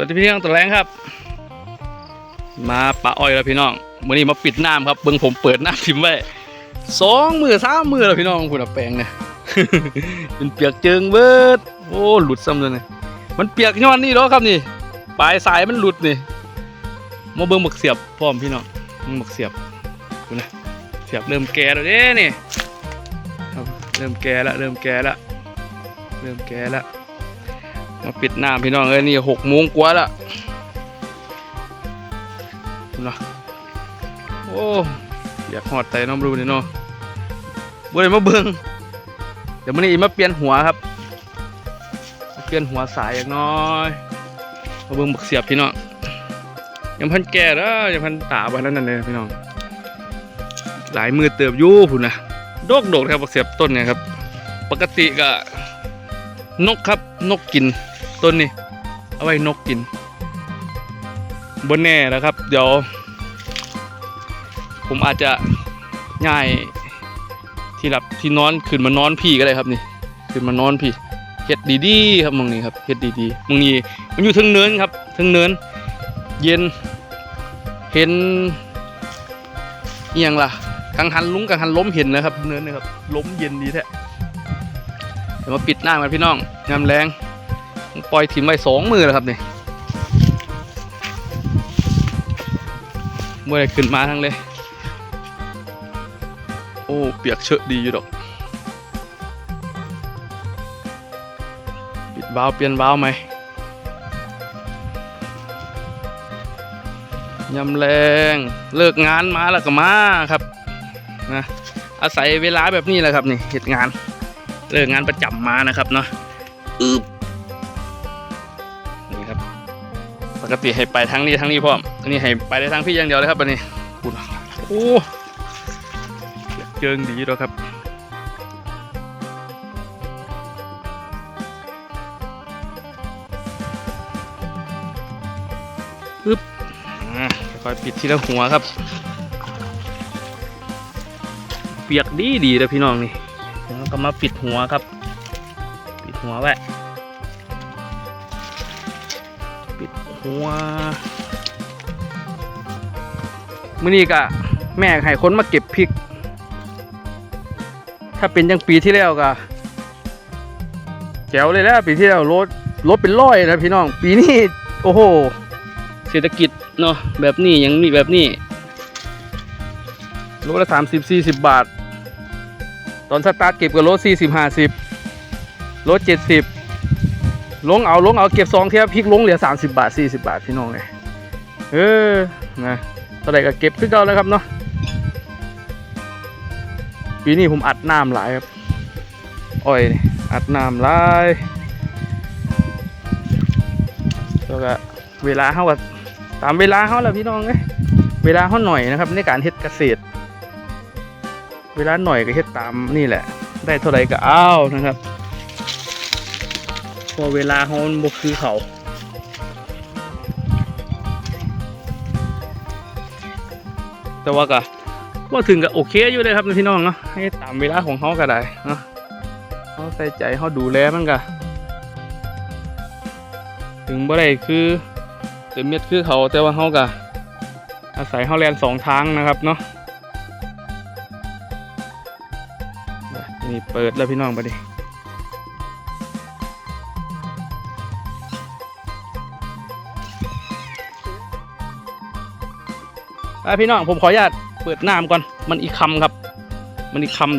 วัสดีพี่น้องตัวแรงครับ มาปะอ้อยแล้วพี่น้องวันนี้มาปิดน้ำครับเบิ่งผมเปิดน้ำทิมไว้สองมือสามมือแล้วพี่น้องคุณอาแปลงเนี่ยเป็นเปียกเจิงเบิดโอ้หลุดซ้ำเลยเนี่ยมันเปียกย้อนนี่เหรอครับนี่ปลายสายมันหลุดนี่มาเบิ่งหมึกเสียบพร้อมพี่น้องหมึกเสียบดูนะเสียบเริ่มแก่แล้วเด้นี่ครับเริ่มแก่ล้วเริ่มแก่ล้วเริ่มแก่ล้ว มาปิดหน้ำพี่น้องเอ้ยนี่หกโมงกว่าละเนะโอ้อยากหอดใจน้องรูนี่เนาะบ่ได้มาเบิ่งเดี๋ยวมื้อนี้มาเปลี่ยนหัวครับ เปลี่ยนหัวสายอย่างน้อยมาเบิ่งบักเสียบพี่น้องยังพันแก่แล้วยังพันตาบ้านนั้นนั่นเลยพี่น้อง หลายมือเติบยู่พุ่นนะโดกโดกครับบักเสียบต้นเนี่ยครับ ปกติก็นกครับนกกิน ต้นนี้เอาไว้นกกินบนแน่แล้วครับ เดี๋ยว ผมอาจจะง่ายที่หลับที่นอนขึ้นมานอนพี่ก็ได้ครับนี่ขึ้นมานอนพี่เฮ็ดดีๆครับมึงนี่ครับเฮ็ดดีๆมึงนี่มันอยู่เทึงเนินครับเทึงเนิน เย็นเห็นเอียงล่ะกังหันลุ้งกังหันล้มเห็นนะครับ เนินนะครับล้มเย็นดีแท้เดี๋ยวมาปิดหน้ามันพี่น้องยามแรง ปล่อยถิ่มไว้สองมือแล้วครับนี่เมื่อไรขึ้นมาทั้งเลย โอ้ เปียกเชอะดีอยู่ดอก ปิดวาล์วเปลี่ยนวาล์วไหมยำแรงเลิกงานมาแล้วก็มาครับนะอาศัยเวลาแบบนี้แหละครับนี่เหตุงานเลิกงานประจำมานะครับเนาะอึบนี่ครับ ปกติให้ไปทั้งนี้ทั้งนี้พร้อมอันนี้ให้ไปได้ทั้งพี่อย่างเดียวเลยครับอันนี้คุณโอ้เจิงดีแล้วครับอึบค่อยปิดทีละหัวครับ เปียกดีดีเลยพี่น้องนี่แล้วก็มาปิดหัวครับ ปิดหัวไว้ ปิดหัวมื่อนี้ก็แม่ให้คนมาเก็บพริก ถ้าเป็นยังปีที่แล้วก็แจ๋วเลยแล้วปีที่แล้วรถรถเป็นร้อยนะพี่น้อง ปีนี้โอ้โห เศรษฐกิจเนาะแบบนี้ยังมีแบบนี้รถละสามสิบสี่สิบบาท ตอนสตาร์ทเก็บกับรถสี่สิบห้าสิบรถเจ็ดสิบ ลงเอาลงเอาเก็บซองเทียบพริกลงเหลือสามสิบบาทสี่สิบาทพี่น้องไงเออนะเท่าไหร่ก็เก็บขึ้นเก่าแล้วครับเนาะปีนี้ผมอัดน้ำหลายครับอ้อยอัดน้ำหลายแล้วก็เวลาเขาก็ตามเวลาเขาแหละพี่น้องเอ้ยเวลาเขาหน่อยนะครับ ในการเฮ็ดเกษตร เวลาหน่อยก็เฮ็ดตามนี่แหละ ได้เท่าไหร่ก็เอานะครับ อเวลาเขามันบ่คือเขาแต่ว่าก็ว่าถึงก็โอเคอยู่เลยครับพี่น้องเนาะให้ตามเวลาของเขาก็ได้เนาะเขาใส่ใจเขาดูแลมันก็ถึงบ่ได้คือเต็มเม็ดคือเขาแต่ว่าเขาก็อาศัยเขาแลนสองทางนะครับเนาะนี่เปิดแล้วพี่น้องไปดิ พี่น้องผมขออนุญาตเปิดน้ำก่อน มันอีกคำครับ มันอีกคำเดี๋ยว